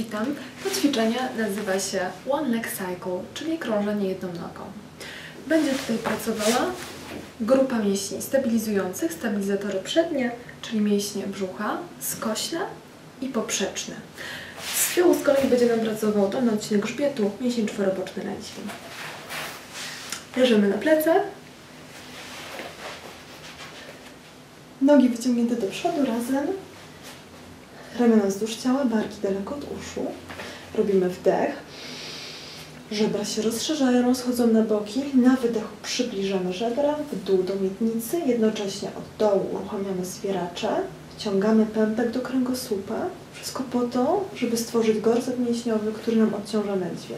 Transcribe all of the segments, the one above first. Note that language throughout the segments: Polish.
Witam. To ćwiczenie nazywa się One Leg Cycle, czyli krążenie jedną nogą. Będzie tutaj pracowała grupa mięśni stabilizujących, stabilizatory przednie, czyli mięśnie brzucha, skośne i poprzeczne. Z tyłu z kolei będzie nam pracował dolny odcinek grzbietu, mięsień czworoboczny lędźwin. Leżymy na plecach. Nogi wyciągnięte do przodu razem. Ramiona wzdłuż ciała, barki daleko od uszu. Robimy wdech. Żebra się rozszerzają, schodzą na boki. Na wydechu przybliżamy żebra w dół do miednicy. Jednocześnie od dołu uruchamiamy zwieracze. Wciągamy pępek do kręgosłupa. Wszystko po to, żeby stworzyć gorset mięśniowy, który nam odciąża lędźwie.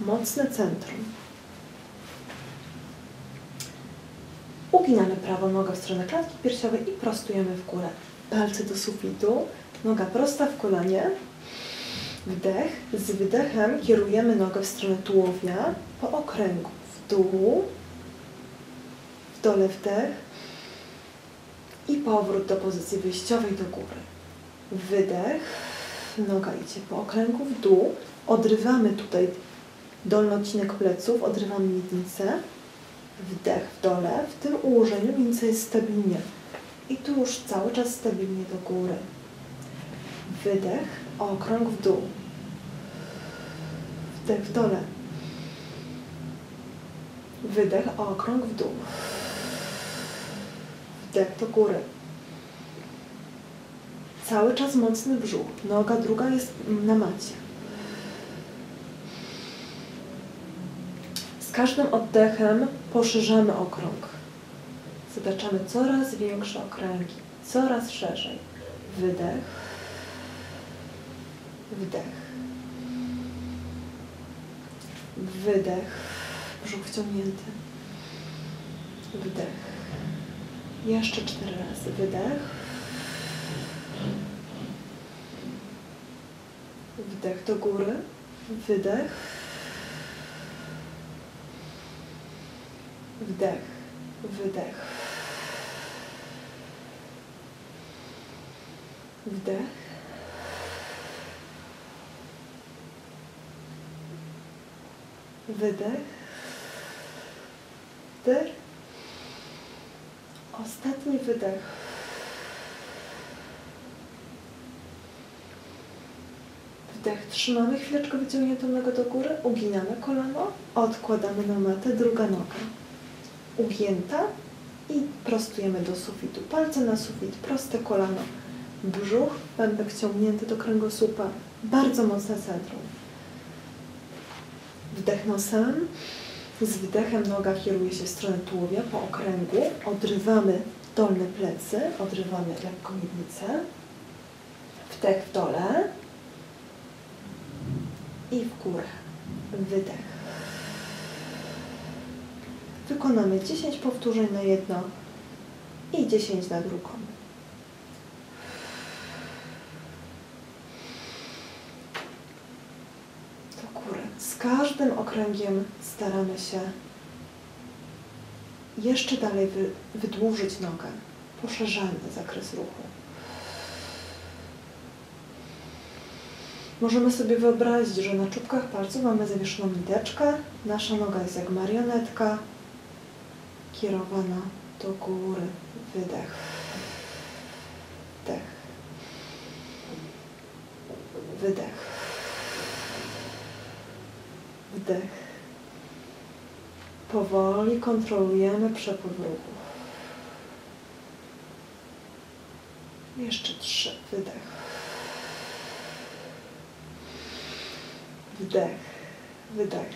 Mocne centrum. Uginamy prawą nogę w stronę klatki piersiowej i prostujemy w górę. Palce do sufitu, noga prosta w kolanie. Wdech. Z wydechem kierujemy nogę w stronę tułowia po okręgu. W dół. W dole wdech. I powrót do pozycji wyjściowej do góry. Wydech. Noga idzie po okręgu w dół. Odrywamy tutaj dolny odcinek pleców, odrywamy miednicę. Wdech w dole. W tym ułożeniu miednica jest stabilnie. I tu już cały czas stabilnie do góry. Wydech, okrąg w dół. Wdech w dole. Wydech, okrąg w dół. Wdech do góry. Cały czas mocny brzuch. Noga druga jest na macie. Z każdym oddechem poszerzamy okrąg. Zataczamy coraz większe okręgi, coraz szerzej. Wydech, wdech, wydech, brzuch wciągnięty, wdech. Jeszcze cztery razy. Wydech, wdech do góry, wydech, wdech, wydech, wdech, wydech, wdech, ostatni wydech. Wdech, trzymamy chwileczkę wyciągniętą nogę do góry, uginamy kolano, odkładamy na matę, druga noga. Ugięta. I prostujemy do sufitu. Palce na sufit, proste kolano, brzuch, pępek ciągnięty do kręgosłupa, bardzo mocne centrum. Wdech nosem, z wdechem noga kieruje się w stronę tułowia po okręgu, odrywamy dolne plecy, odrywamy lekko miednicę, wdech w dole. I w górę, wydech. Wykonamy 10 powtórzeń na jedno i 10 na drugą. Do góry. Z każdym okręgiem staramy się jeszcze dalej wy, wydłużyć nogę. Poszerzamy zakres ruchu. Możemy sobie wyobrazić, że na czubkach palców mamy zawieszoną niteczkę. Nasza noga jest jak marionetka kierowana do góry. Wydech. Wdech. Wydech. Wdech. Powoli kontrolujemy przepływ ruchu. Jeszcze trzy. Wydech. Wdech. Wydech.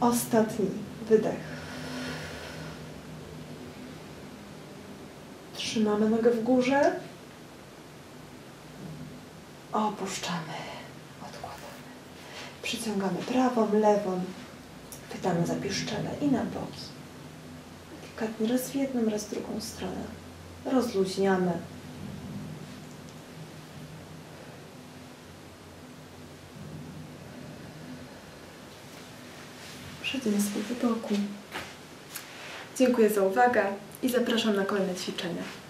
Ostatni wydech. Trzymamy nogę w górze. Opuszczamy. Odkładamy. Przyciągamy prawą, lewą. Pytamy za piszczele i na boki. Delikatnie raz w jedną, raz w drugą stronę. Rozluźniamy. Przejdźmy sobie do boku. Dziękuję za uwagę i zapraszam na kolejne ćwiczenia.